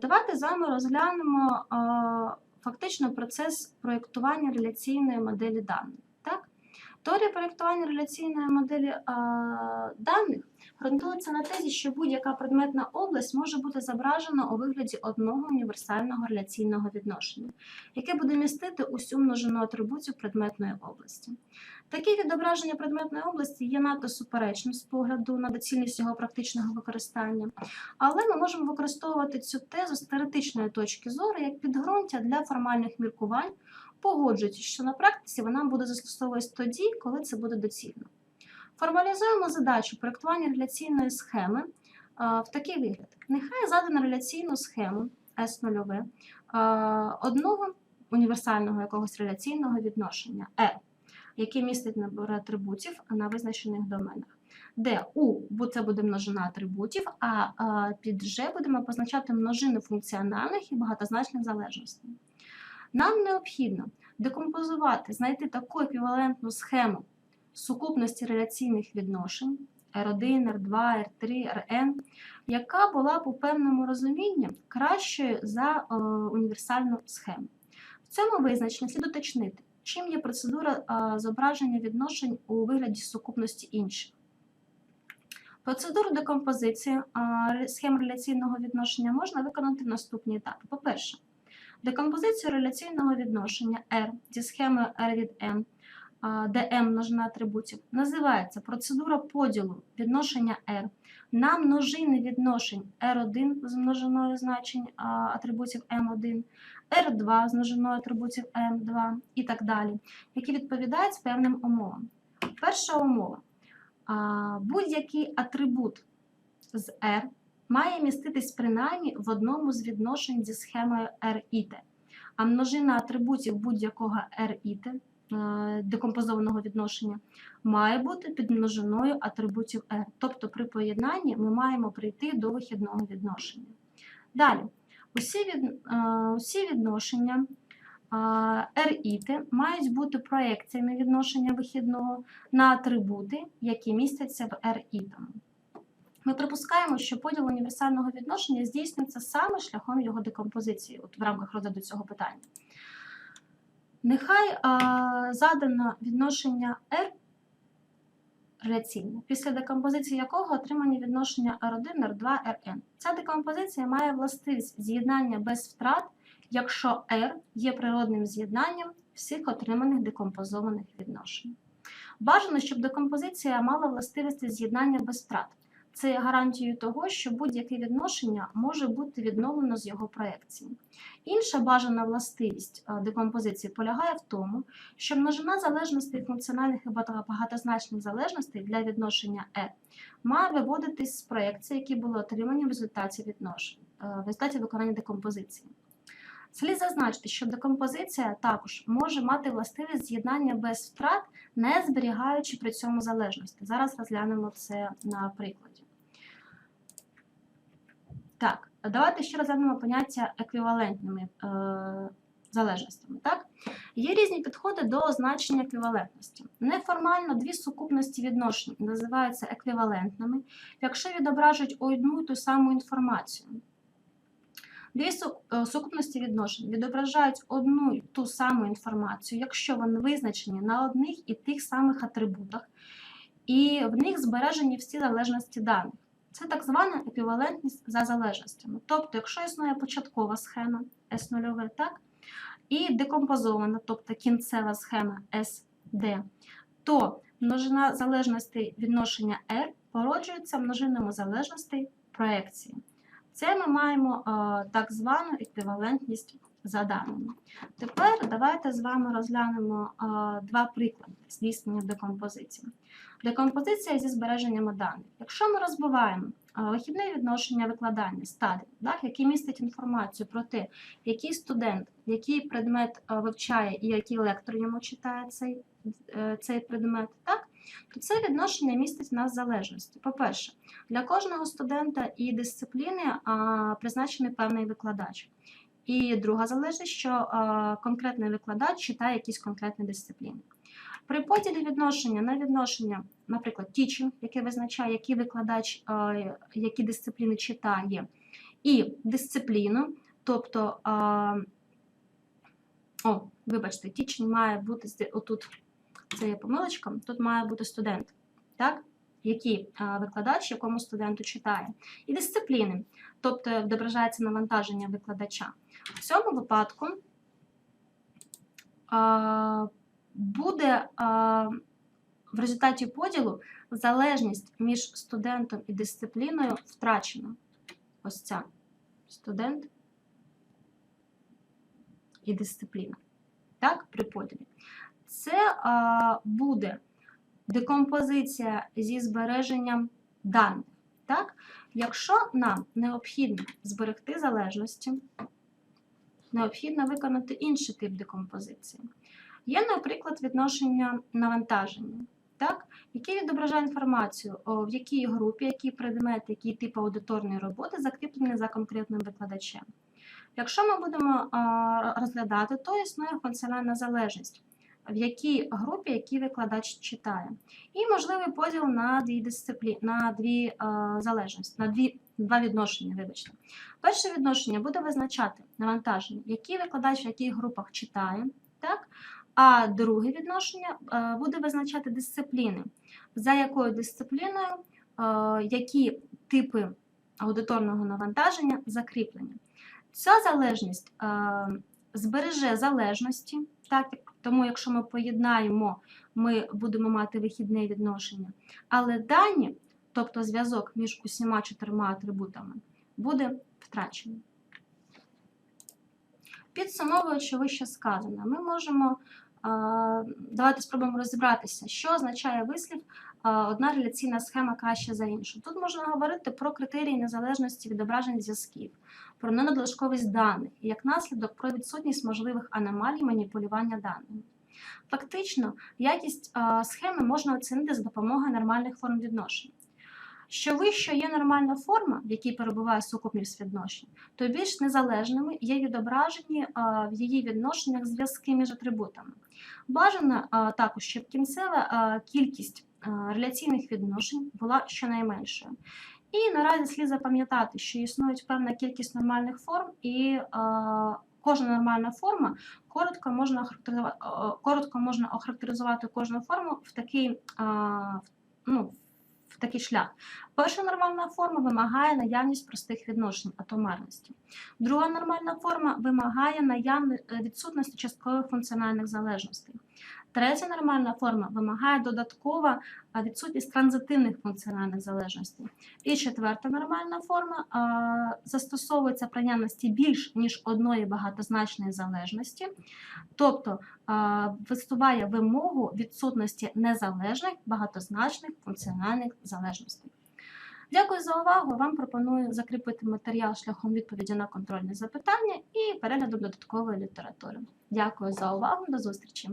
Давайте з вами розглянемо фактично процес проєктування реляційної моделі даних. Так? Теорія проєктування реляційної моделі даних ґрунтується на тезі, що будь-яка предметна область може бути зображена у вигляді одного універсального реляційного відношення, яке буде містити усю множину атрибутів предметної області. Таке відображення предметної області є надто суперечним з погляду на доцільність його практичного використання, але ми можемо використовувати цю тезу з теоретичної точки зору як підґрунтя для формальних міркувань, погоджуючись, що на практиці вона буде застосовуватись тоді, коли це буде доцільно. Формалізуємо задачу проєктування реляційної схеми в такий вигляд. Нехай задано реляційну схему S0 одного універсального якогось реляційного відношення R, яке містить набор атрибутів на визначених доменах. Де U це буде множина атрибутів, а під G будемо позначати множину функціональних і багатозначних залежностей. Нам необхідно декомпозувати, знайти таку еквівалентну схему сукупності реляційних відношень R1, R2, R3, Rn, яка була у певному розумінні кращою за е, універсальну схему. В цьому визначенні слід уточнити, чим є процедура е, зображення відношень у вигляді сукупності інших. Процедуру декомпозиції е, схем реляційного відношення можна виконати в наступні етапи. По-перше, декомпозицію реляційного відношення R зі схеми R від M де m множина атрибутів, називається процедура поділу відношення R на множини відношень R1 з множиною значень атрибутів M1, R2 з множиною атрибутів M2 і так далі, які відповідають певним умовам. Перша умова. Будь-який атрибут з R має міститись принаймні в одному з відношень зі схемою RIT, а множина атрибутів будь-якого RIT Е, декомпозованого відношення має бути під множиною атрибутів R. Тобто при поєднанні ми маємо прийти до вихідного відношення. Далі, усі від, е, усі відношення RIT мають бути проекціями відношення вихідного на атрибути, які містяться в RIT. Ми припускаємо, що поділ універсального відношення здійснюється саме шляхом його декомпозиції от в рамках розгляду цього питання. Нехай а, задано відношення R реляційне, після декомпозиції якого отримані відношення R1, R2, Rn. Ця декомпозиція має властивість з'єднання без втрат, якщо R є природним з'єднанням всіх отриманих декомпозованих відношень. Бажано, щоб декомпозиція мала властивості з'єднання без втрат. Це є гарантією того, що будь-яке відношення може бути відновлено з його проекції. Інша бажана властивість декомпозиції полягає в тому, що множина залежностей функціональних і багатозначних залежностей для відношення E має виводитись з проекції, які були отримані в результаті відношень, в результаті виконання декомпозиції. Слід зазначити, що декомпозиція також може мати властивість з'єднання без втрат, не зберігаючи при цьому залежності. Зараз розглянемо це на прикладі. Так, давайте ще розглянемо поняття еквівалентними е, залежностями. Так? Є різні підходи до означення еквівалентності. Неформально дві сукупності відношень називаються еквівалентними, якщо відображують одну і ту саму інформацію. Дві е, сукупності відношень відображають одну і ту саму інформацію, якщо вони визначені на одних і тих самих атрибутах, і в них збережені всі залежності даних. Це так звана еквівалентність за залежностями. Тобто, якщо існує початкова схема S0, так, і декомпозована, тобто кінцева схема SD, то множина залежностей відношення R породжується множинами залежностей проекції. Це ми маємо так звану еквівалентність за даними. Тепер давайте з вами розглянемо два приклади здійснення декомпозиції. Декомпозиція зі збереженнями даних. Якщо ми розбиваємо вихідне відношення викладання стадій, так, який містить інформацію про те, який студент, який предмет вивчає і який лектор йому читає цей е, цей предмет, так, то це відношення містить в нас залежності. По-перше, для кожного студента і дисципліни призначений певний викладач. І друга залежність, що конкретний викладач читає якісь конкретні дисципліни. При поділі відношення на відношення, наприклад, teaching, яке визначає, який викладач, які дисципліни читає, і дисципліну, тобто, о, вибачте, teaching має бути отут, це є помилочка, тут має бути студент, так? Який викладач, якому студенту читає. І дисципліни, тобто відображається навантаження викладача. В цьому випадку буде в результаті поділу залежність між студентом і дисципліною втрачена. Ось ця студент і дисципліна. Так, при поділі. Це буде декомпозиція зі збереженням даних. Так? Якщо нам необхідно зберегти залежності, необхідно виконати інший тип декомпозиції. Є, наприклад, відношення навантаження, так? яке відображає інформацію, в якій групі, який предмет, який тип аудиторної роботи закріплений за конкретним викладачем. Якщо ми будемо розглядати, то існує функціональна залежність, в якій групі який викладач читає. І можливий поділ на дві дисциплі... на дві а, залежності, на дві, два відношення, вибачте. Перше відношення буде визначати навантаження, який викладач в яких групах читає, так? а друге відношення е, буде визначати дисципліни, за якою дисципліною е, які типи аудиторного навантаження закріплені. Ця залежність е, збереже залежності, так, тому якщо ми поєднаємо, ми будемо мати вихідне відношення. Але дані, тобто зв'язок між усіма чотирма атрибутами, буде втрачений. Підсумовуючи вище сказане, ми можемо давайте спробуємо розібратися, що означає вислів одна реляційна схема краща за іншу. Тут можна говорити про критерії незалежності відображень зв'язків, про ненадлишковість даних і як наслідок про відсутність можливих аномалій маніпулювання даними. Фактично, якість схеми можна оцінити за допомогою нормальних форм відношень. Що вище є нормальна форма, в якій перебуває сукупність відношень, то більш незалежними є відображені в її відношеннях зв'язки між атрибутами. Бажано також, щоб кінцева кількість реляційних відношень була щонайменшою. І наразі слід запам'ятати, що існують певна кількість нормальних форм, і кожна нормальна форма коротко можна коротко можна охарактеризувати кожну форму в такий, ну, в такий шлях. Перша нормальна форма вимагає наявність простих відношень атомарності. Друга нормальна форма вимагає наявни- е, відсутності часткових функціональних залежностей. Третя нормальна форма вимагає додаткова відсутність транзитивних функціональних залежностей. І четверта нормальна форма застосовується при наявності більш ніж одної багатозначної залежності, тобто висуває вимогу відсутності незалежних багатозначних функціональних залежностей. Дякую за увагу. Вам пропоную закріпити матеріал шляхом відповіді на контрольні запитання і перегляду додаткової літератури. Дякую за увагу. До зустрічі!